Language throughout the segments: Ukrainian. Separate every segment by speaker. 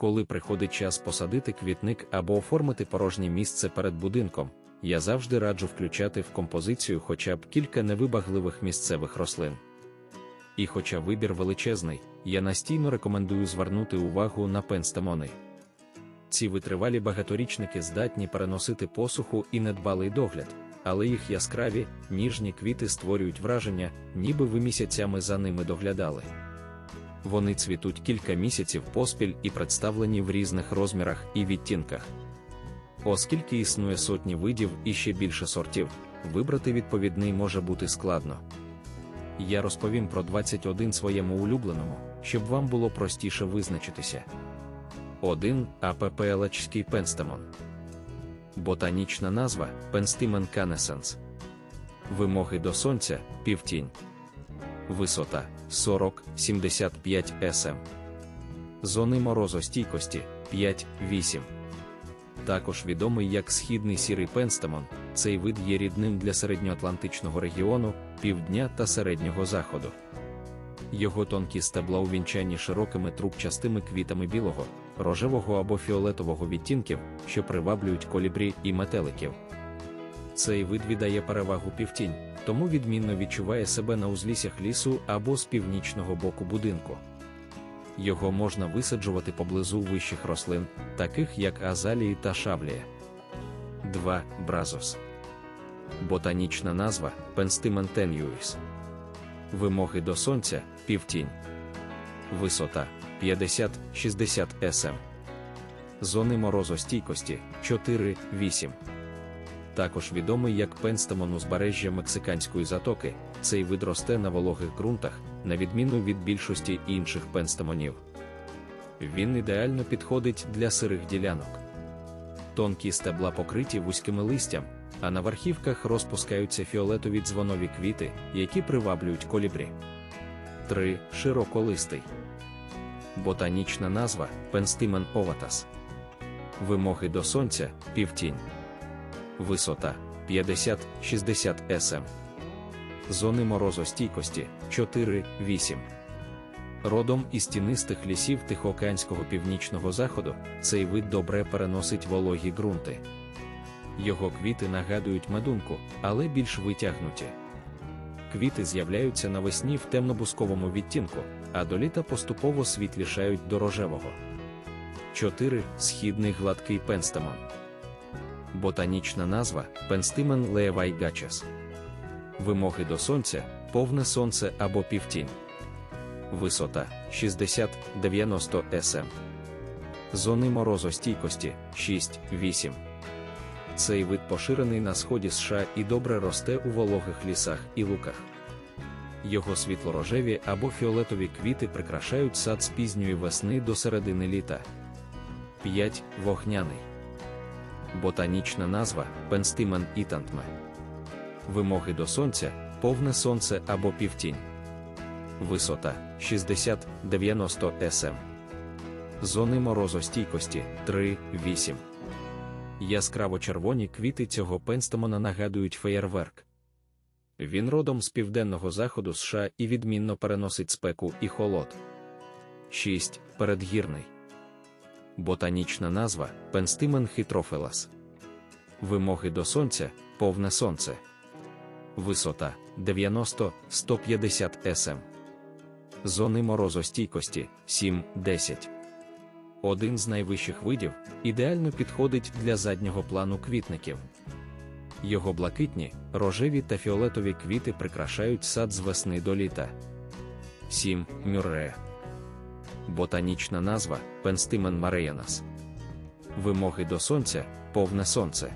Speaker 1: Коли приходить час посадити квітник або оформити порожнє місце перед будинком, я завжди раджу включати в композицію хоча б кілька невибагливих місцевих рослин. І хоча вибір величезний, я настійно рекомендую звернути увагу на пенстемони. Ці витривалі багаторічники здатні переносити посуху і недбалий догляд, але їх яскраві, ніжні квіти створюють враження, ніби ви місяцями за ними доглядали. Вони цвітуть кілька місяців поспіль і представлені в різних розмірах і відтінках. Оскільки існує сотні видів і ще більше сортів, вибрати відповідний може бути складно. Я розповім про 21 своєму улюбленому, щоб вам було простіше визначитися. 1. АППЛЧський пенстемон. Ботанічна назва Пенстимен Canessens. Вимоги до сонця півтінь. Висота 40-75 см. Зони морозостійкості 5-8. Також відомий як східний сірий пенстемон, цей вид є рідним для середньоатлантичного регіону, півдня та середнього заходу. Його тонкі стебла увінчані широкими трубчастими квітами білого, рожевого або фіолетового відтінків, що приваблюють колібрі і метеликів. Цей вид віддає перевагу півтінь, тому відмінно відчуває себе на узліссях лісу або з північного боку будинку. Його можна висаджувати поблизу вищих рослин, таких як азалії та шаблія. 2. Бразос. Ботанічна назва Penstemon. Вимоги до сонця півтінь. Висота 50-60 см. Зони морозостійкості 4-8. Також відомий як пенстемон узбережжя Мексиканської затоки, цей вид росте на вологих ґрунтах, на відміну від більшості інших пенстемонів. Він ідеально підходить для сирих ділянок. Тонкі стебла покриті вузькими листям, а на верхівках розпускаються фіолетові дзвонові квіти, які приваблюють колібрі. 3. Широколистий. Ботанічна назва Пенстимен оватас. Вимоги до сонця півтінь. Висота 50-60 см. Зони морозостійкості 4-8. Родом із тінистих лісів Тихоокеанського північного заходу цей вид добре переносить вологі ґрунти. Його квіти нагадують медунку, але більш витягнуті. Квіти з'являються навесні в темнобусковому відтінку, а до літа поступово світлішають до рожевого. 4. Східний гладкий пенстемон. Ботанічна назва Пенстимен леевайгачес. Вимоги до сонця повне сонце або півтінь. Висота 60-90 см. Зони морозостійкості 6-8. Цей вид поширений на сході США і добре росте у вологих лісах і луках. Його світлорожеві або фіолетові квіти прикрашають сад з пізньої весни до середини літа. 5. Вогняний. Ботанічна назва Пенстимен ітантме. Вимоги до сонця повне сонце або півтінь. Висота 60-90 см. Зони морозостійкості 3-8. Яскраво червоні квіти цього пенстемона нагадують феєрверк. Він родом з південного заходу США і відмінно переносить спеку і холод. 6. Передгірний. Ботанічна назва Пенстимен хитрофелас. Вимоги до сонця повне сонце. Висота 90-150 см. Зони морозостійкості 7-10. Один з найвищих видів ідеально підходить для заднього плану квітників. Його блакитні, рожеві та фіолетові квіти прикрашають сад з весни до літа. 7. Мюррея. Ботанічна назва Пенстимен Мареянас. Вимоги до сонця повне сонце.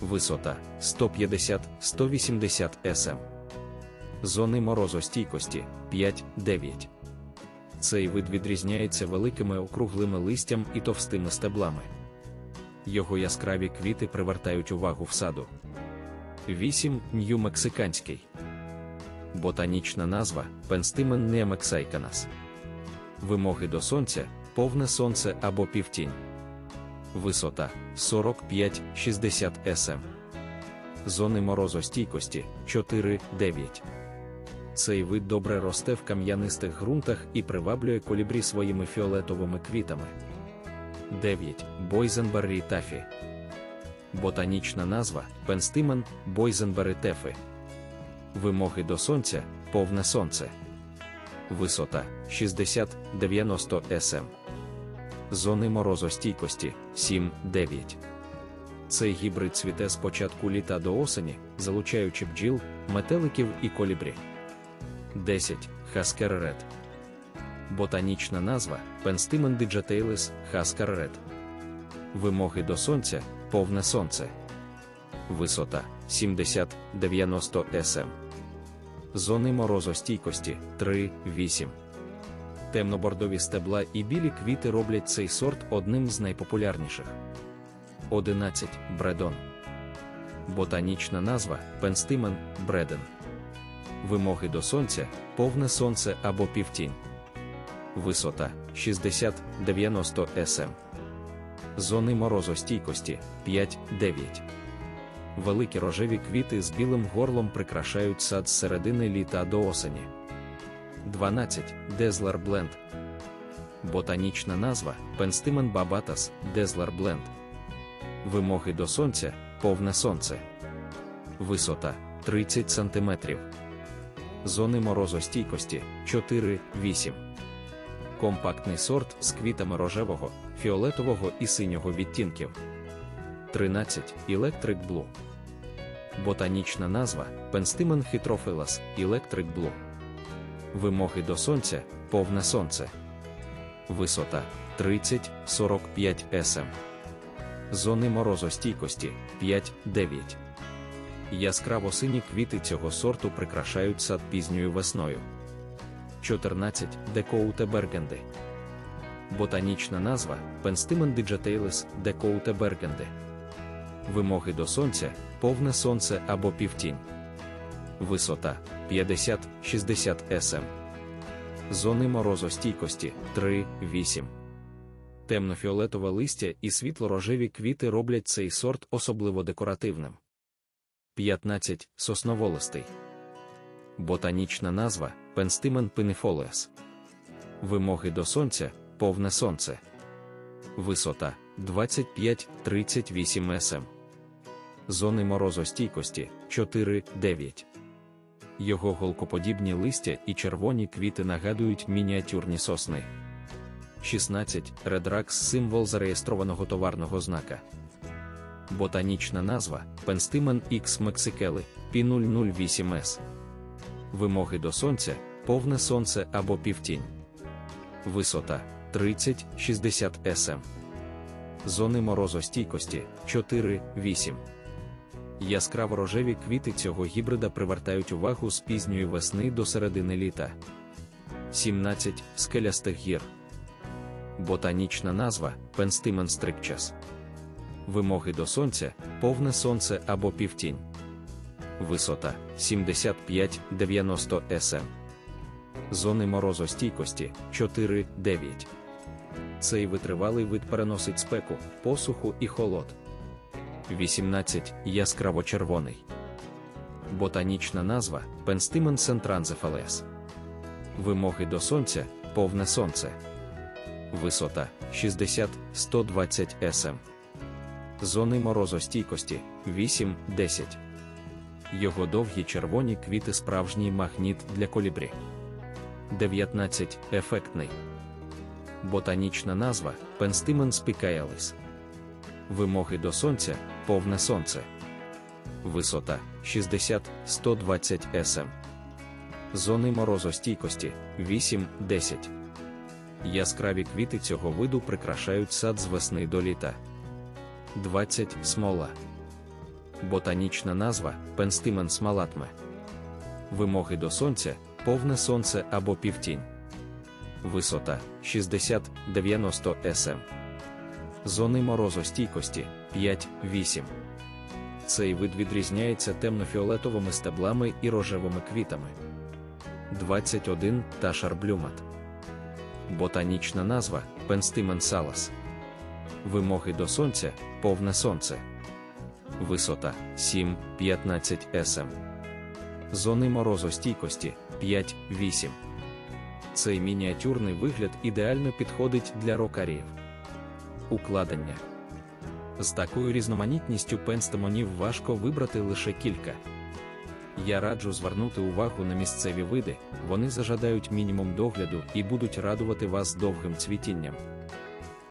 Speaker 1: Висота 150-180 см. Зони морозостійкості 5-9. Цей вид відрізняється великими округлими листям і товстими стеблами. Його яскраві квіти привертають увагу в саду. 8. Нью-Мексиканський. Ботанічна назва Пенстимен неамексайканас. Вимоги до сонця повне сонце або півтінь. Висота 45-60 см. Зони морозостійкості 4-9. Цей вид добре росте в кам'янистих ґрунтах і приваблює колібрі своїми фіолетовими квітами. 9. Бойзенберрі тафі. Ботанічна назва Пенстимен Бойзенбери тефи. Вимоги до сонця повне сонце. Висота 60-90 см. Зони морозостійкості 7-9. Цей гібрид цвіте з початку літа до осені, залучаючи бджіл, метеликів і колібрі. 10. Хаскер Ред. Ботанічна назва Penstimen digitalis Haskar Red. Вимоги до сонця повне сонце. Висота 70-90 см. Зони морозостійкості 3-8. Темнобордові стебла і білі квіти роблять цей сорт одним з найпопулярніших. 11. Бредон. Ботанічна назва Пенстимен Бреден. Вимоги до сонця повне сонце або півтінь. Висота 60-90 см. Зони морозостійкості 5-9. Великі рожеві квіти з білим горлом прикрашають сад з середини літа до осені. 12. Дезлер Бленд. Ботанічна назва Пенстимен Бабатас Дезлер Бленд. Вимоги до сонця повне сонце. Висота 30 см. Зони морозостійкості 4-8. Компактний сорт з квітами рожевого, фіолетового і синього відтінків. 13. Electric Blue. Ботанічна назва Penstimen Hydrophilus Electric Blue. Вимоги до сонця повне сонце. Висота 30-45 см. Зони морозостійкості 5-9. Яскраво сині квіти цього сорту прикрашають сад пізньою весною. 14. Декоуте Бергенди. Ботанічна назва Penstimen digitalis Декоуте Бергенди. Вимоги до сонця повне сонце або півтінь. Висота 50-60 см. Зони морозостійкості 3-8. Темнофіолетове листя і світло-рожеві квіти роблять цей сорт особливо декоративним. 15. Сосноволистий. Ботанічна назва Penstimen pinifoles. Вимоги до сонця повне сонце. Висота 25-38 см. Зони морозостійкості 4-9. Його голкоподібні листя і червоні квіти нагадують мініатюрні сосни. 16. Редракс символ зареєстрованого товарного знака. Ботанічна назва Penstimen X Mexicali P008S. Вимоги до сонця повне сонце або півтінь. Висота 30-60 см. Зони морозостійкості 4-8. Яскраво рожеві квіти цього гібрида привертають увагу з пізньої весни до середини літа. 17 скелястих гір. Ботанічна назва Penstimen strictus. Вимоги до сонця повне сонце або півтінь. Висота 75-90 см. Зони морозостійкості 4-9. Цей витривалий вид переносить спеку, посуху і холод. 18. Яскраво червоний. Ботанічна назва Penstimen centranzephales. Вимоги до сонця повне сонце. Висота 60-120 см. Зони морозостійкості 8-10. Його довгі червоні квіти справжній магніт для колібрі. 19. Ефектний. Ботанічна назва Penstimen spicaealis. Вимоги до сонця повне сонце. Висота 60-120 см. Зони морозостійкості 8-10. Яскраві квіти цього виду прикрашають сад з весни до літа. 20 смола. Ботанічна назва Penstimen smalatme. Вимоги до сонця повне сонце або півтінь. Висота 60-90 см. Зони морозостійкості 5-8. Цей вид відрізняється темнофіолетовими стеблами і рожевими квітами. 21 Ташар блюмат. Ботанічна назва Penstimen salas. Вимоги до сонця повне сонце. Висота 7-15 см. Зони морозостійкості 5-8. Цей мініатюрний вигляд ідеально підходить для рокарів. укладення. З такою різноманітністю пенстемонів важко вибрати лише кілька. Я раджу звернути увагу на місцеві види, вони зажадають мінімум догляду і будуть радувати вас довгим цвітінням.